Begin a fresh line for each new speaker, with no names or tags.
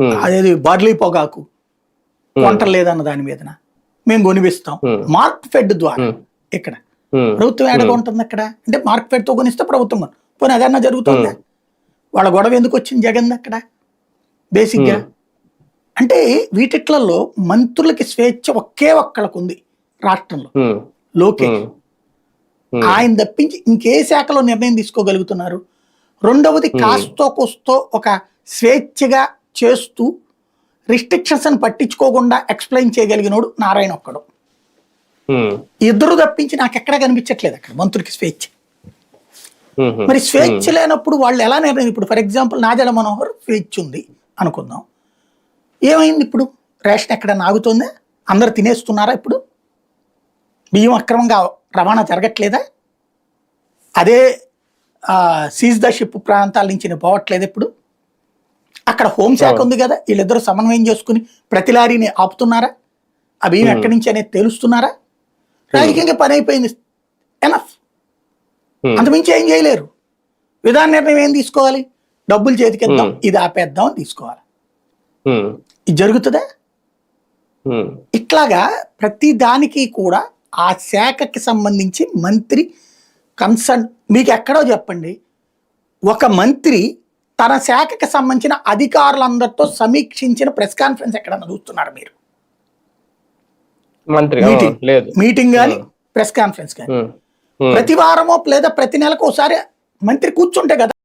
అదేది బార్లీ పొగాకు. కొంటలు లేదన్న దాని మీదన మేము కొనిపిస్తాం. మార్క్ ఫెడ్ ద్వారా ఇక్కడ. ప్రభుత్వం ఏడగా ఉంటుంది అక్కడ? అంటే మార్క్ ఫెడ్తో కొనిస్తే ప్రభుత్వం. పోనీ అదన్నా జరుగుతుందా? వాళ్ళ గొడవ ఎందుకు వచ్చింది జగన్ అక్కడ? బేసిక్గా అంటే వీటిట్లలో మంత్రులకి స్వేచ్ఛ ఒకే ఒక్కళ్ళకు ఉంది రాష్ట్రంలో లోకేష్. ఆయన తప్పించి ఇంకే శాఖలో నిర్ణయం తీసుకోగలుగుతున్నారు. రెండవది కాస్తో కూస్తో ఒక స్వేచ్ఛగా చేస్తూ రిస్ట్రిక్షన్స్ అని పట్టించుకోకుండా ఎక్స్ప్లెయిన్ చేయగలిగినోడు నారాయణ ఒక్కడు. ఇద్దరు తప్పించి నాకు ఎక్కడా కనిపించట్లేదు అక్కడ మంత్రులకి స్వేచ్ఛ. మరి స్వేచ్ఛ లేనప్పుడు వాళ్ళు ఎలా నిర్ణయం? ఇప్పుడు ఫర్ ఎగ్జాంపుల్ నాజల మనోహర్ స్వేచ్ఛ ఉంది అనుకుందాం. ఏమైంది ఇప్పుడు? రేషన్ ఎక్కడ నాగుతుందా అందరు తినేస్తున్నారా ఇప్పుడు? బియ్యం అక్రమంగా రవాణా జరగట్లేదా? అదే సీజ్ ద షిప్ ప్రాంతాల నుంచి పోవట్లేదు ఇప్పుడు. అక్కడ హోంశాఖ ఉంది కదా వీళ్ళిద్దరూ సమన్వయం చేసుకుని ప్రతి లారీని ఆపుతున్నారా? బియ్యం ఎక్కడి నుంచి అనేది తెలుస్తున్నారా? రాజకీయంగా పని అయిపోయింది. ఎనఫ్ అంతమించి ఏం చేయలేరు. విధాన నిర్ణయం ఏం తీసుకోవాలి? డబ్బులు చేతికిద్దాం ఇది ఆపేద్దాం అని తీసుకోవాలి. ఇది జరుగుతుందా? ఇట్లాగా ప్రతి దానికి కూడా ఆ శాఖకి సంబంధించి మంత్రి కన్సర్న్ మీకు ఎక్కడో చెప్పండి. ఒక మంత్రి తన శాఖకి సంబంధించిన అధికారులందరితో సమీక్షించిన ప్రెస్ కాన్ఫరెన్స్ ఎక్కడన్నా చూస్తున్నారు మీరు? మీటింగ్. కానీ ప్రెస్ కాన్ఫరెన్స్ కానీ. ప్రతి వారమో లేదా ప్రతి నెలకు ఒకసారి మంత్రి కూర్చుంటే కదా